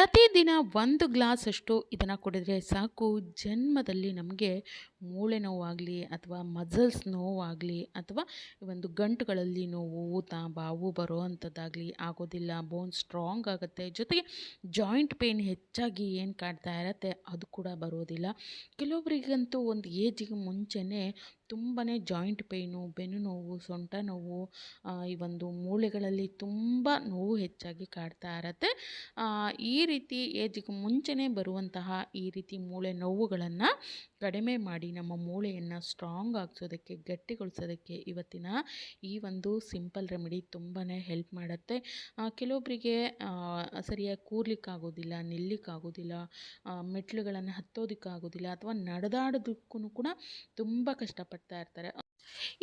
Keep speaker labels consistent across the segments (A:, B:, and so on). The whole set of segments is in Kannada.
A: ಪ್ರತಿದಿನ ಒಂದು ಗ್ಲಾಸಷ್ಟು ಇದನ್ನು ಕುಡಿದ್ರೆ ಸಾಕು. ಜನ್ಮದಲ್ಲಿ ನಮಗೆ ಮೂಳೆ ನೋವಾಗಲಿ ಅಥವಾ ಮಜಲ್ಸ್ ನೋವಾಗಲಿ ಅಥವಾ ಒಂದು ಗಂಟುಗಳಲ್ಲಿ ನೋವು ಊತ ಬಾವು ಬರೋ ಅಂಥದ್ದಾಗಲಿ ಆಗೋದಿಲ್ಲ. ಬೋನ್ ಸ್ಟ್ರಾಂಗ್ ಆಗುತ್ತೆ. ಜೊತೆಗೆ ಜಾಯಿಂಟ್ ಪೇಯ್ನ್ ಹೆಚ್ಚಾಗಿ ಏನು ಕಾಡ್ತಾ ಇರತ್ತೆ ಅದು ಕೂಡ ಬರೋದಿಲ್ಲ. ಕೆಲವೊಬ್ಬರಿಗಂತೂ ಒಂದು ಏಜಿಗೆ ಮುಂಚೆನೇ ತುಂಬಾ ಜಾಯಿಂಟ್ ಪೇಯ್ನು ಬೆನ್ನು ನೋವು, ಸೊಂಟ ನೋವು ಈ ಒಂದು ಮೂಳೆಗಳಲ್ಲಿ ತುಂಬ ನೋವು ಹೆಚ್ಚಾಗಿ ಕಾಡ್ತಾ ಇರತ್ತೆ. ಈ ರೀತಿ ಏಜಿಗೆ ಮುಂಚೆನೇ ಬರುವಂತಹ ಈ ರೀತಿ ಮೂಳೆ ನೋವುಗಳನ್ನು ಕಡಿಮೆ ಮಾಡಿ ನಮ್ಮ ಮೂಳೆಯನ್ನು ಸ್ಟ್ರಾಂಗ್ ಆಗಿಸೋದಕ್ಕೆ, ಗಟ್ಟಿಗೊಳಿಸೋದಕ್ಕೆ ಇವತ್ತಿನ ಈ ಒಂದು ಸಿಂಪಲ್ ರೆಮಿಡಿ ತುಂಬಾ ಹೆಲ್ಪ್ ಮಾಡುತ್ತೆ. ಕೆಲವೊಬ್ಬರಿಗೆ ಸರಿಯಾಗಿ ಕೂರ್ಲಿಕ್ಕಾಗೋದಿಲ್ಲ, ನಿಲ್ಲಿಕ್ಕಾಗೋದಿಲ್ಲ ಮೆಟ್ಲುಗಳನ್ನು ಹತ್ತೋದಕ್ಕಾಗೋದಿಲ್ಲ ಅಥವಾ ನಡೆದಾಡೋದಕ್ಕೂ ಕೂಡ ತುಂಬ ಕಷ್ಟಪಡ್ತಾ ಇರ್ತಾರೆ.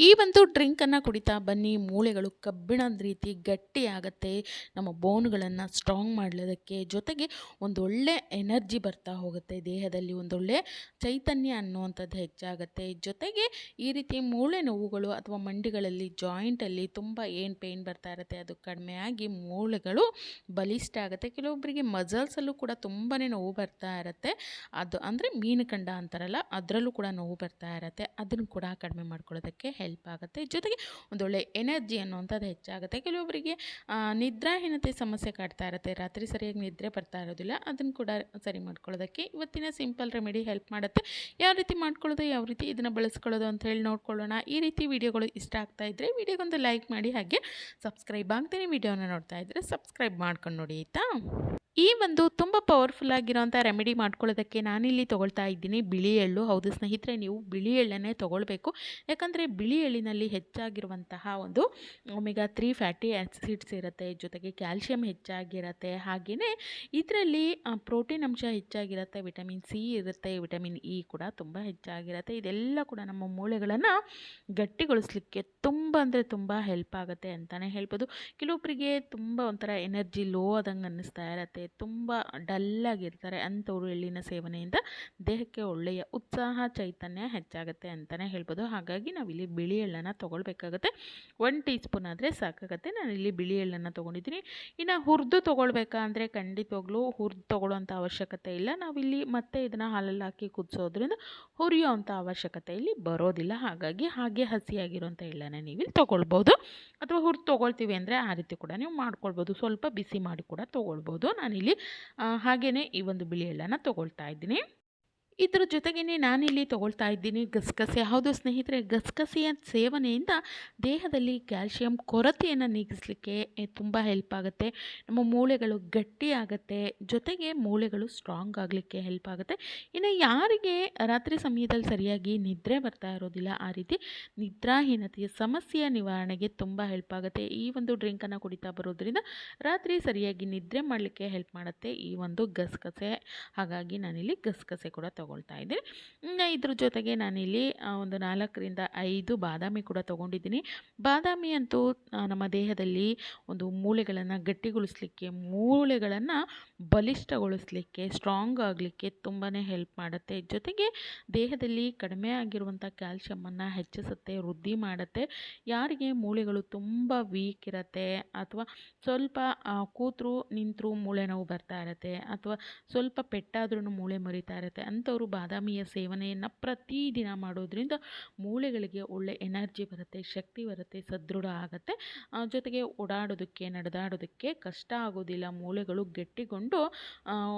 A: ಈ ಒಂದು ಡ್ರಿಂಕನ್ನು ಕುಡಿತಾ ಬನ್ನಿ. ಮೂಳೆಗಳು ಕಬ್ಬಿಣದ ರೀತಿ ಗಟ್ಟಿಯಾಗತ್ತೆ ನಮ್ಮ ಬೋನ್ಗಳನ್ನು ಸ್ಟ್ರಾಂಗ್ ಮಾಡಲೋದಕ್ಕೆ ಜೊತೆಗೆ ಒಂದೊಳ್ಳೆ ಎನರ್ಜಿ ಬರ್ತಾ ಹೋಗುತ್ತೆ. ದೇಹದಲ್ಲಿ ಒಂದೊಳ್ಳೆ ಚೈತನ್ಯ ಅನ್ನುವಂಥದ್ದು ಹೆಚ್ಚಾಗುತ್ತೆ. ಜೊತೆಗೆ ಈ ರೀತಿ ಮೂಳೆ ನೋವುಗಳು ಅಥವಾ ಮಂಡಿಗಳಲ್ಲಿ ಜಾಯಿಂಟಲ್ಲಿ ತುಂಬ ಏನು ಪೇಯ್ನ್ ಬರ್ತಾ ಇರುತ್ತೆ, ಅದು ಕಡಿಮೆ ಆಗಿ ಮೂಳೆಗಳು ಬಲಿಷ್ಠ ಆಗುತ್ತೆ. ಕೆಲವೊಬ್ಬರಿಗೆ ಮಜಲ್ಸಲ್ಲೂ ಕೂಡ ತುಂಬಾ ನೋವು ಬರ್ತಾ ಇರುತ್ತೆ. ಅದು ಅಂದರೆ ಮೀನುಕಂಡ ಅಂತಾರಲ್ಲ, ಅದರಲ್ಲೂ ಕೂಡ ನೋವು ಬರ್ತಾ ಇರುತ್ತೆ. ಅದನ್ನು ಕೂಡ ಕಡಿಮೆ ಮಾಡ್ಕೊಳ್ಳೋದಕ್ಕೆ ಹೆಲ್ಪ್ ಆಗುತ್ತೆ. ಜೊತೆಗೆ ಒಂದೊಳ್ಳೆ ಎನರ್ಜಿ ಅನ್ನುವಂಥದ್ದು ಹೆಚ್ಚಾಗುತ್ತೆ. ಕೆಲವೊಬ್ಬರಿಗೆ ನಿದ್ರಾಹೀನತೆ ಸಮಸ್ಯೆ ಕಾಡ್ತಾ ಇರುತ್ತೆ. ರಾತ್ರಿ ಸರಿಯಾಗಿ ನಿದ್ರೆ ಬರ್ತಾ ಇರೋದಿಲ್ಲ. ಅದನ್ನು ಕೂಡ ಸರಿ ಮಾಡ್ಕೊಳ್ಳೋದಕ್ಕೆ ಇವತ್ತಿನ ಸಿಂಪಲ್ ರೆಮಿಡಿ ಹೆಲ್ಪ್ ಮಾಡುತ್ತೆ. ಯಾವ ರೀತಿ ಮಾಡ್ಕೊಳ್ಳೋದು, ಯಾವ ರೀತಿ ಇದನ್ನು ಬಳಸ್ಕೊಳ್ಳೋದು ಅಂತ ಹೇಳಿ ನೋಡ್ಕೊಳ್ಳೋಣ. ಈ ರೀತಿ ವಿಡಿಯೋಗಳು ಇಷ್ಟ ಆಗ್ತಾ ಇದ್ದರೆ ವಿಡಿಯೋಗೊಂದು ಲೈಕ್ ಮಾಡಿ. ಹಾಗೆ ಸಬ್ಸ್ಕ್ರೈಬ್ ಆಗ್ತೀನಿ ವೀಡಿಯೋನ ನೋಡ್ತಾ ಇದ್ದರೆ ಸಬ್ಸ್ಕ್ರೈಬ್ ಮಾಡ್ಕೊಂಡು ನೋಡಿ ಆಯಿತಾ? ಈ ಒಂದು ತುಂಬ ಪವರ್ಫುಲ್ ಆಗಿರೋಂಥ ರೆಮಿಡಿ ಮಾಡ್ಕೊಳ್ಳೋದಕ್ಕೆ ನಾನಿಲ್ಲಿ ತೊಗೊಳ್ತಾ ಇದ್ದೀನಿ ಬಿಳಿ ಎಳ್ಳು. ಹೌದು ಸ್ನೇಹಿತರೆ, ನೀವು ಬಿಳಿ ಎಳ್ಳನ್ನೇ ತೊಗೊಳ್ಬೇಕು. ಯಾಕಂದರೆ ಬಿಳಿ ಎಳ್ಳಿನಲ್ಲಿ ಹೆಚ್ಚಾಗಿರುವಂತಹ ಒಂದು ಒಮೆಗಾ ತ್ರೀ ಫ್ಯಾಟಿ ಆ್ಯಸಿಡ್ಸ್ ಇರುತ್ತೆ. ಜೊತೆಗೆ ಕ್ಯಾಲ್ಶಿಯಂ ಹೆಚ್ಚಾಗಿರುತ್ತೆ. ಹಾಗೆಯೇ ಇದರಲ್ಲಿ ಪ್ರೋಟೀನ್ ಅಂಶ ಹೆಚ್ಚಾಗಿರುತ್ತೆ. ವಿಟಮಿನ್ ಸಿ ಇರುತ್ತೆ. ವಿಟಮಿನ್ ಇ ಕೂಡ ತುಂಬ ಹೆಚ್ಚಾಗಿರುತ್ತೆ. ಇದೆಲ್ಲ ಕೂಡ ನಮ್ಮ ಮೂಳೆಗಳನ್ನು ಗಟ್ಟಿಗೊಳಿಸ್ಲಿಕ್ಕೆ ತುಂಬ ಅಂದರೆ ತುಂಬ ಹೆಲ್ಪ್ ಆಗುತ್ತೆ ಅಂತಲೇ ಹೇಳ್ಬೋದು. ಕೆಲವೊಬ್ಬರಿಗೆ ತುಂಬ ಒಂಥರ ಎನರ್ಜಿ ಲೋ ಆದಂಗೆ ಅನ್ನಿಸ್ತಾ ಇರತ್ತೆ. ತುಂಬ ಡಲ್ಲಾಗಿರ್ತಾರೆ ಅಂಥವ್ರು ಎಳ್ಳಿನ ಸೇವನೆಯಿಂದ ದೇಹಕ್ಕೆ ಒಳ್ಳೆಯ ಉತ್ಸಾಹ, ಚೈತನ್ಯ ಹೆಚ್ಚಾಗುತ್ತೆ ಅಂತಲೇ ಹೇಳ್ಬೋದು. ಹಾಗಾಗಿ ನಾವಿಲ್ಲಿ ಬಿಳಿ ಎಳ್ಳನ್ನು ತೊಗೊಳ್ಬೇಕಾಗತ್ತೆ. ಒನ್ ಟೀ ಸ್ಪೂನ್ ಆದರೆ ಸಾಕಾಗುತ್ತೆ. ನಾನಿಲ್ಲಿ ಬಿಳಿ ಎಳ್ಳನ್ನು ತೊಗೊಂಡಿದ್ದೀನಿ. ಇನ್ನು ಹುರಿದು ತೊಗೊಳ್ಬೇಕಾ ಅಂದರೆ ಖಂಡಿತವಾಗ್ಲೂ ಹುರಿದು ತೊಗೊಳ್ಳೋಂಥ ಅವಶ್ಯಕತೆ ಇಲ್ಲ. ನಾವಿಲ್ಲಿ ಮತ್ತೆ ಇದನ್ನು ಹಾಲಲ್ಲಿ ಹಾಕಿ ಕುದಿಸೋದ್ರಿಂದ ಹುರಿಯೋ ಅಂಥ ಅವಶ್ಯಕತೆ ಇಲ್ಲಿ ಬರೋದಿಲ್ಲ. ಹಾಗಾಗಿ ಹಾಗೆ ಹಸಿಯಾಗಿರೋಂಥ ಎಳ್ಳನ್ನು ನೀವಿಲ್ಲಿ ತೊಗೊಳ್ಬೋದು. ಅಥವಾ ಹುರಿದು ತೊಗೊಳ್ತೀವಿ ಅಂದರೆ ಆ ರೀತಿ ಕೂಡ ನೀವು ಮಾಡ್ಕೊಳ್ಬೋದು. ಸ್ವಲ್ಪ ಬಿಸಿ ಮಾಡಿ ಕೂಡ ತೊಗೊಳ್ಬೋದು. ನಾನಿಲ್ಲಿ ಹಾಗೆಯೇ ಈ ಒಂದು ಬಿಳಿ ಎಳ್ಳನ್ನು ತೊಗೊಳ್ತಾ ಇದ್ದೀನಿ. ಇದ್ರ ಜೊತೆಗೇ ನಾನಿಲ್ಲಿ ತೊಗೊಳ್ತಾ ಇದ್ದೀನಿ. ಗಸಗಸೆ. ಹೌದು ಸ್ನೇಹಿತರೆ, ಗಸಗಸೆಯ ಸೇವನೆಯಿಂದ ದೇಹದಲ್ಲಿ ಕ್ಯಾಲ್ಶಿಯಂ ಕೊರತೆಯನ್ನು ನೀಗಿಸಲಿಕ್ಕೆ ತುಂಬ ಹೆಲ್ಪ್ ಆಗುತ್ತೆ. ನಮ್ಮ ಮೂಳೆಗಳು ಗಟ್ಟಿಯಾಗುತ್ತೆ ಜೊತೆಗೆ ಮೂಳೆಗಳು ಸ್ಟ್ರಾಂಗ್ ಆಗಲಿಕ್ಕೆ ಹೆಲ್ಪ್ ಆಗುತ್ತೆ. ಇನ್ನು ಯಾರಿಗೆ ರಾತ್ರಿ ಸಮಯದಲ್ಲಿ ಸರಿಯಾಗಿ ನಿದ್ರೆ ಬರ್ತಾ ಇರೋದಿಲ್ಲ, ಆ ರೀತಿ ನಿದ್ರಾಹೀನತೆಯ ಸಮಸ್ಯೆಯ ನಿವಾರಣೆಗೆ ತುಂಬ ಹೆಲ್ಪ್ ಆಗುತ್ತೆ. ಈ ಒಂದು ಡ್ರಿಂಕನ್ನು ಕುಡಿತಾ ಬರೋದ್ರಿಂದ ರಾತ್ರಿ ಸರಿಯಾಗಿ ನಿದ್ರೆ ಮಾಡಲಿಕ್ಕೆ ಹೆಲ್ಪ್ ಮಾಡುತ್ತೆ ಈ ಒಂದು ಗಸಗಸೆ. ಹಾಗಾಗಿ ನಾನಿಲ್ಲಿ ಗಸಗಸೆ ಕೂಡ ತೊಗೊಳ್ತಾ ಇದ್ದೀನಿ ಇದ್ರ ಜೊತೆಗೆ ನಾನಿಲ್ಲಿ ಒಂದು ನಾಲ್ಕರಿಂದ ಐದು ಬಾದಾಮಿ ಕೂಡ ತೊಗೊಂಡಿದ್ದೀನಿ. ಬಾದಾಮಿ ಅಂತೂ ನಮ್ಮ ದೇಹದಲ್ಲಿ ಒಂದು ಮೂಳೆಗಳನ್ನು ಗಟ್ಟಿಗೊಳಿಸ್ಲಿಕ್ಕೆ, ಮೂಳೆಗಳನ್ನು ಬಲಿಷ್ಠಗೊಳಿಸ್ಲಿಕ್ಕೆ ಸ್ಟ್ರಾಂಗ್ ಆಗಲಿಕ್ಕೆ ತುಂಬಾ ಹೆಲ್ಪ್ ಮಾಡುತ್ತೆ. ಜೊತೆಗೆ ದೇಹದಲ್ಲಿ ಕಡಿಮೆ ಆಗಿರುವಂಥ ಕ್ಯಾಲ್ಶಿಯಮನ್ನು ಹೆಚ್ಚಿಸುತ್ತೆ, ವೃದ್ಧಿ ಮಾಡುತ್ತೆ. ಯಾರಿಗೆ ಮೂಳೆಗಳು ತುಂಬ ವೀಕ್ ಇರುತ್ತೆ, ಅಥವಾ ಸ್ವಲ್ಪ ಕೂತರು ನಿಂತರೂ ಮೂಳೆ ನೋವು ಬರ್ತಾ ಇರುತ್ತೆ, ಅಥವಾ ಸ್ವಲ್ಪ ಪೆಟ್ಟಾದ್ರೂ ಮೂಳೆ ಮರಿತಾ ಇರುತ್ತೆ ಅಂಥವರು ಬಾದಾಮಿಯ ಸೇವನೆಯನ್ನು ಪ್ರತಿದಿನ ಮಾಡೋದ್ರಿಂದ ಮೂಳೆಗಳಿಗೆ ಒಳ್ಳೆ ಎನರ್ಜಿ ಬರುತ್ತೆ, ಶಕ್ತಿ ಬರುತ್ತೆ, ಸದೃಢ ಆಗುತ್ತೆ. ಜೊತೆಗೆ ಓಡಾಡೋದಕ್ಕೆ, ನಡೆದಾಡೋದಕ್ಕೆ ಕಷ್ಟ ಆಗೋದಿಲ್ಲ. ಮೂಳೆಗಳು ಗಟ್ಟಿಗೊಂಡು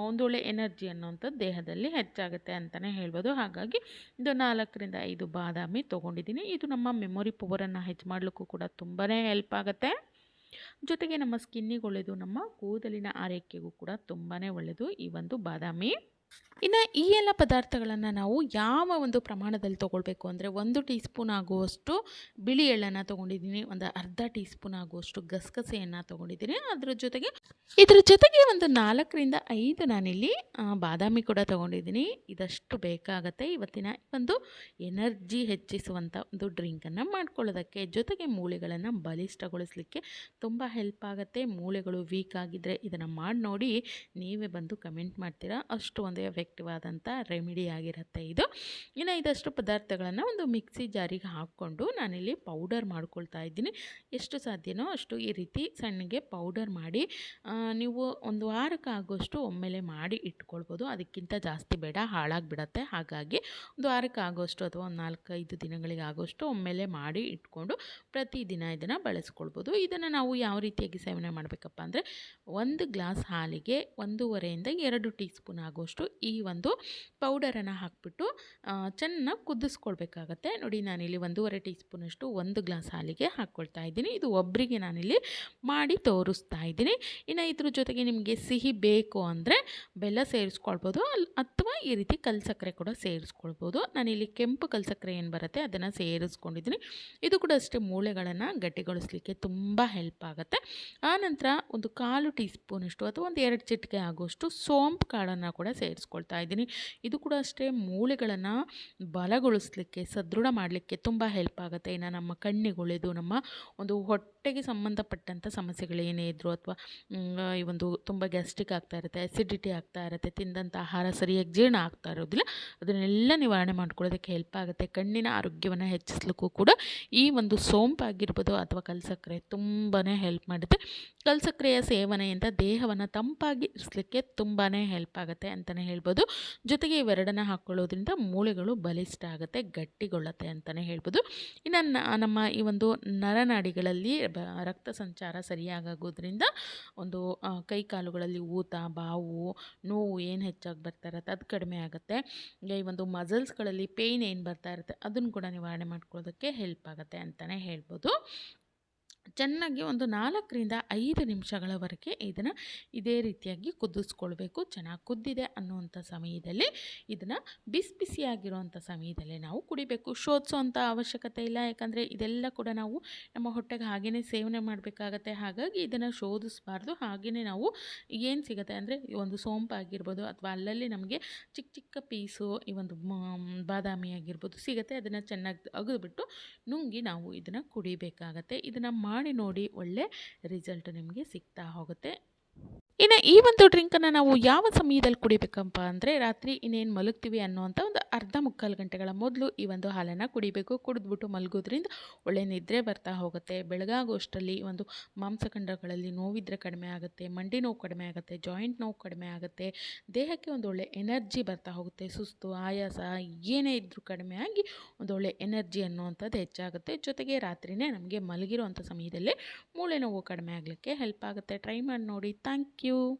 A: ಒಂದೊಳ್ಳೆ ಎನರ್ಜಿ ಅನ್ನೋಂಥದ್ದು ದೇಹದಲ್ಲಿ ಹೆಚ್ಚಾಗುತ್ತೆ ಅಂತಲೇ ಹೇಳ್ಬೋದು. ಹಾಗಾಗಿ ಇದು ನಾಲ್ಕರಿಂದ ಐದು ಬಾದಾಮಿ ತೊಗೊಂಡಿದ್ದೀನಿ. ಇದು ನಮ್ಮ ಮೆಮೊರಿ ಪವರನ್ನು ಹೆಚ್ಚು ಮಾಡಲಿಕ್ಕೂ ಕೂಡ ತುಂಬಾ ಹೆಲ್ಪ್ ಆಗುತ್ತೆ. ಜೊತೆಗೆ ನಮ್ಮ ಸ್ಕಿನ್ನಿಗೆ ಒಳ್ಳೆಯದು, ನಮ್ಮ ಕೂದಲಿನ ಆರೈಕೆಗೂ ಕೂಡ ತುಂಬಾ ಒಳ್ಳೆಯದು ಈ ಒಂದು ಬಾದಾಮಿ. ಇನ್ನು ಈ ಎಲ್ಲ ಪದಾರ್ಥಗಳನ್ನು ನಾವು ಯಾವ ಒಂದು ಪ್ರಮಾಣದಲ್ಲಿ ತೊಗೊಳ್ಬೇಕು ಅಂದರೆ ಒಂದು ಟೀ ಸ್ಪೂನ್ ಆಗುವಷ್ಟು ಬಿಳಿ ಎಳ್ಳನ್ನು ತೊಗೊಂಡಿದ್ದೀನಿ, ಒಂದು ಅರ್ಧ ಟೀ ಸ್ಪೂನ್ ಆಗುವಷ್ಟು ಗಸಗಸೆಯನ್ನು ತೊಗೊಂಡಿದ್ದೀನಿ. ಅದ್ರ ಜೊತೆಗೆ ಇದ್ರ ಜೊತೆಗೆ ಒಂದು ನಾಲ್ಕರಿಂದ ಐದು ನಾನಿಲ್ಲಿ ಬಾದಾಮಿ ಕೂಡ ತೊಗೊಂಡಿದ್ದೀನಿ. ಇದಷ್ಟು ಬೇಕಾಗತ್ತೆ. ಇವತ್ತಿನ ಒಂದು ಎನರ್ಜಿ ಹೆಚ್ಚಿಸುವಂಥ ಒಂದು ಡ್ರಿಂಕನ್ನು ಮಾಡ್ಕೊಳ್ಳೋದಕ್ಕೆ. ಜೊತೆಗೆ ಮೂಳೆಗಳನ್ನು ಬಲಿಷ್ಠಗೊಳಿಸಲಿಕ್ಕೆ ತುಂಬ ಹೆಲ್ಪ್ ಆಗುತ್ತೆ. ಮೂಳೆಗಳು ವೀಕ್ ಆಗಿದ್ದರೆ ಇದನ್ನು ಮಾಡಿ ನೋಡಿ ನೀವೇ ಬಂದು ಕಮೆಂಟ್ ಮಾಡ್ತೀರಾ. ಅಷ್ಟು ಒಂದು ಒಂದು ಎಫೆಕ್ಟಿವ್ ರೆಮಿಡಿ ಆಗಿರುತ್ತೆ ಇದು. ಇನ್ನು ಇದಷ್ಟು ಪದಾರ್ಥಗಳನ್ನು ಒಂದು ಮಿಕ್ಸಿ ಜಾರಿಗೆ ಹಾಕ್ಕೊಂಡು ನಾನಿಲ್ಲಿ ಪೌಡರ್ ಮಾಡ್ಕೊಳ್ತಾ ಇದ್ದೀನಿ. ಎಷ್ಟು ಸಾಧ್ಯನೋ ಅಷ್ಟು ಈ ರೀತಿ ಸಣ್ಣಗೆ ಪೌಡರ್ ಮಾಡಿ ನೀವು ಒಂದು ವಾರಕ್ಕೆ ಆಗೋಷ್ಟು ಒಮ್ಮೆಲೆ ಮಾಡಿ ಇಟ್ಕೊಳ್ಬೋದು. ಅದಕ್ಕಿಂತ ಜಾಸ್ತಿ ಬೇಡ, ಹಾಳಾಗಿಬಿಡತ್ತೆ. ಹಾಗಾಗಿ ಒಂದು ವಾರಕ್ಕೆ ಆಗೋಷ್ಟು ಅಥವಾ ಒಂದು ನಾಲ್ಕೈದು ದಿನಗಳಿಗೆ ಆಗೋಷ್ಟು ಒಮ್ಮೆಲೆ ಮಾಡಿ ಇಟ್ಕೊಂಡು ಪ್ರತಿದಿನ ಇದನ್ನು ಬಳಸ್ಕೊಳ್ಬೋದು. ಇದನ್ನು ನಾವು ಯಾವ ರೀತಿಯಾಗಿ ಸೇವನೆ ಮಾಡಬೇಕಪ್ಪ ಅಂದರೆ, ಒಂದು ಗ್ಲಾಸ್ ಹಾಲಿಗೆ ಒಂದೂವರೆಯಿಂದ ಎರಡು ಟೀ ಸ್ಪೂನ್ ಆಗೋಷ್ಟು ಈ ಒಂದು ಪೌಡರನ್ನು ಹಾಕ್ಬಿಟ್ಟು ಚೆನ್ನಾಗಿ ಕುದಿಸ್ಕೊಳ್ಬೇಕಾಗತ್ತೆ. ನೋಡಿ, ನಾನಿಲ್ಲಿ ಒಂದೂವರೆ ಟೀ ಸ್ಪೂನಷ್ಟು ಒಂದು ಗ್ಲಾಸ್ ಹಾಲಿಗೆ ಹಾಕ್ಕೊಳ್ತಾ ಇದ್ದೀನಿ. ಇದು ಒಬ್ಬರಿಗೆ ನಾನಿಲ್ಲಿ ಮಾಡಿ ತೋರಿಸ್ತಾ ಇದ್ದೀನಿ. ಇನ್ನು ಇದ್ರ ಜೊತೆಗೆ ನಿಮಗೆ ಸಿಹಿ ಬೇಕು ಅಂದರೆ ಬೆಲ್ಲ ಸೇರಿಸ್ಕೊಳ್ಬೋದು. ಅಥವಾ ಈ ರೀತಿ ಕಲ್ಸಕ್ಕರೆ ಕೂಡ ಸೇರಿಸ್ಕೊಳ್ಬೋದು. ನಾನಿಲ್ಲಿ ಕೆಂಪು ಕಲ್ ಸಕ್ಕರೆ ಏನು ಬರುತ್ತೆ ಅದನ್ನು ಸೇರಿಸ್ಕೊಂಡಿದ್ದೀನಿ. ಇದು ಕೂಡ ಅಷ್ಟೇ ಮೂಳೆಗಳನ್ನು ಗಟ್ಟಿಗೊಳಿಸ್ಲಿಕ್ಕೆ ತುಂಬ ಹೆಲ್ಪ್ ಆಗುತ್ತೆ. ಆನಂತರ ಒಂದು ಕಾಲು ಟೀ ಸ್ಪೂನಷ್ಟು ಅಥವಾ ಒಂದು ಎರಡು ಚಿಟಿಕೆ ಆಗುವಷ್ಟು ಸೋಂಪು ಕಾಳನ್ನು ಕೂಡ ಸೇರಿಸ್ಕೊಳ್ತಾ ಇದ್ದೀನಿ. ಇದು ಕೂಡ ಅಷ್ಟೇ ಮೂಳೆಗಳನ್ನು ಬಲಗೊಳಿಸ್ಲಿಕ್ಕೆ, ಸದೃಢ ಮಾಡಲಿಕ್ಕೆ ತುಂಬ ಹೆಲ್ಪ್ ಆಗುತ್ತೆ. ಇನ್ನು ನಮ್ಮ ಕಣ್ಣಿಗೆ ಒಳ್ಳೆಯದು ನಮ್ಮ ಒಂದು ಹೊಟ್ಟೆಗೆ ಸಂಬಂಧಪಟ್ಟಂಥ ಸಮಸ್ಯೆಗಳು ಏನೇ ಇದ್ದರೂ ಅಥವಾ ಈ ಒಂದು ತುಂಬ ಗ್ಯಾಸ್ಟ್ರಿಕ್ ಆಗ್ತಾ ಇರುತ್ತೆ ಅಸಿಡಿಟಿ ಆಗ್ತಾ ಇರುತ್ತೆ ತಿಂದಂಥ ಆಹಾರ ಸರಿಯಾಗಿ ಜೀರ್ಣ ಆಗ್ತಾ ಇರೋದಿಲ್ಲ, ಅದನ್ನೆಲ್ಲ ನಿವಾರಣೆ ಮಾಡ್ಕೊಳ್ಳೋದಕ್ಕೆ ಹೆಲ್ಪ್ ಆಗುತ್ತೆ. ಕಣ್ಣಿನ ಆರೋಗ್ಯವನ್ನು ಹೆಚ್ಚಿಸ್ಲಿಕ್ಕೂ ಕೂಡ ಈ ಒಂದು ಸೋಂಪಾಗಿರ್ಬೋದು ಅಥವಾ ಕಲ್ಸಕ್ಕರೆ ತುಂಬಾ ಹೆಲ್ಪ್ ಮಾಡುತ್ತೆ. ಕಲ್ಸಕ್ಕರೆಯ ಸೇವನೆಯಿಂದ ದೇಹವನ್ನು ತಂಪಾಗಿ ಇರಿಸಲಿಕ್ಕೆ ತುಂಬಾ ಹೆಲ್ಪ್ ಆಗುತ್ತೆ ಅಂತಲೇ ಹೇಳ್ಬೋದು. ಜೊತೆಗೆ ಇವೆರಡನ್ನ ಹಾಕ್ಕೊಳ್ಳೋದ್ರಿಂದ ಮೂಳೆಗಳು ಬಲಿಷ್ಠ ಆಗುತ್ತೆ ಗಟ್ಟಿಗೊಳ್ಳುತ್ತೆ ಅಂತಲೇ ಹೇಳ್ಬೋದು. ಇನ್ನು ನಮ್ಮ ಈ ಒಂದು ನರನಾಡಿಗಳಲ್ಲಿ ರಕ್ತ ಸಂಚಾರ ಸರಿಯಾಗೋದ್ರಿಂದ ಒಂದು ಕೈ ಕಾಲುಗಳಲ್ಲಿ ಊತ, ಬಾವು, ನೋವು ಏನು ಹೆಚ್ಚಾಗಿ ಬರ್ತಾ ಇರುತ್ತೆ ಅದು ಕಡಿಮೆ ಆಗುತ್ತೆ. ಈ ಒಂದು ಮಸಲ್ಸ್ಗಳಲ್ಲಿ ಪೇಯ್ನ್ ಏನು ಬರ್ತಾ ಇರುತ್ತೆ ಅದನ್ನು ಕೂಡ ನಿವಾರಣೆ ಮಾಡ್ಕೊಳ್ಳೋದಕ್ಕೆ ಹೆಲ್ಪ್ ಆಗುತ್ತೆ ಅಂತಲೇ ಹೇಳ್ಬೋದು. ಚೆನ್ನಾಗಿ ಒಂದು ನಾಲ್ಕರಿಂದ ಐದು ನಿಮಿಷಗಳವರೆಗೆ ಇದನ್ನು ಇದೇ ರೀತಿಯಾಗಿ ಕುದಿಸ್ಕೊಳ್ಬೇಕು. ಚೆನ್ನಾಗಿ ಕುದ್ದಿದೆ ಅನ್ನುವಂಥ ಸಮಯದಲ್ಲಿ ಇದನ್ನು ಬಿಸಿ ಬಿಸಿಯಾಗಿರುವಂಥ ಸಮಯದಲ್ಲಿ ನಾವು ಕುಡಿಬೇಕು. ಶೋಧಿಸೋವಂಥ ಅವಶ್ಯಕತೆ ಇಲ್ಲ, ಯಾಕಂದರೆ ಇದೆಲ್ಲ ಕೂಡ ನಾವು ನಮ್ಮ ಹೊಟ್ಟೆಗೆ ಹಾಗೆಯೇ ಸೇವನೆ ಮಾಡಬೇಕಾಗತ್ತೆ. ಹಾಗಾಗಿ ಇದನ್ನು ಶೋಧಿಸಬಾರ್ದು. ಹಾಗೆಯೇ ನಾವು ಏನು ಸಿಗುತ್ತೆ ಅಂದರೆ ಈ ಒಂದು ಸೋಂಪು ಆಗಿರ್ಬೋದು ಅಥವಾ ಅಲ್ಲಲ್ಲಿ ನಮಗೆ ಚಿಕ್ಕ ಚಿಕ್ಕ ಪೀಸು, ಈ ಒಂದು ಬಾದಾಮಿ ಆಗಿರ್ಬೋದು ಸಿಗುತ್ತೆ. ಅದನ್ನು ಚೆನ್ನಾಗಿ ಅಗೆದುಬಿಟ್ಟು ನುಂಗಿ ನಾವು ಇದನ್ನು ಕುಡಿಬೇಕಾಗತ್ತೆ. ಇದನ್ನು ಮಾಡಿ ನೋಡಿ ಒಳ್ಳೆ ರಿಸಲ್ಟ್ ನಿಮಗೆ ಸಿಗ್ತಾ ಹೋಗುತ್ತೆ. ಇನ್ನು ಈ ಒಂದು ಡ್ರಿಂಕನ್ನು ನಾವು ಯಾವ ಸಮಯದಲ್ಲಿ ಕುಡಿಬೇಕಪ್ಪ ಅಂದರೆ ರಾತ್ರಿ ಇನ್ನೇನು ಮಲಗ್ತೀವಿ ಅನ್ನೋವಂಥ ಒಂದು ಅರ್ಧ ಮುಕ್ಕಾಲು ಗಂಟೆಗಳ ಮೊದಲು ಈ ಒಂದು ಹಾಲನ್ನು ಕುಡಿಬೇಕು. ಕುಡಿದ್ಬಿಟ್ಟು ಮಲಗೋದ್ರಿಂದ ಒಳ್ಳೆ ನಿದ್ರೆ ಬರ್ತಾ ಹೋಗುತ್ತೆ. ಬೆಳಗಾಗೋಷ್ಟರಲ್ಲಿ ಒಂದು ಮಾಂಸಖಂಡಗಳಲ್ಲಿ ನೋವಿದ್ರೆ ಕಡಿಮೆ ಆಗುತ್ತೆ, ಮಂಡಿ ನೋವು ಕಡಿಮೆ ಆಗುತ್ತೆ, ಜಾಯಿಂಟ್ ನೋವು ಕಡಿಮೆ ಆಗುತ್ತೆ, ದೇಹಕ್ಕೆ ಒಂದು ಒಳ್ಳೆ ಎನರ್ಜಿ ಬರ್ತಾ ಹೋಗುತ್ತೆ. ಸುಸ್ತು, ಆಯಾಸ ಏನೇ ಇದ್ದರೂ ಕಡಿಮೆ ಆಗಿ ಒಳ್ಳೆ ಎನರ್ಜಿ ಅನ್ನುವಂಥದ್ದು ಹೆಚ್ಚಾಗುತ್ತೆ. ಜೊತೆಗೆ ರಾತ್ರಿನೇ ನಮಗೆ ಮಲಗಿರುವಂಥ ಸಮಯದಲ್ಲೇ ಮೂಳೆ ನೋವು ಕಡಿಮೆ ಆಗಲಿಕ್ಕೆ ಹೆಲ್ಪ್ ಆಗುತ್ತೆ. ಟ್ರೈ ಮಾಡಿ ನೋಡಿ. Thank you you.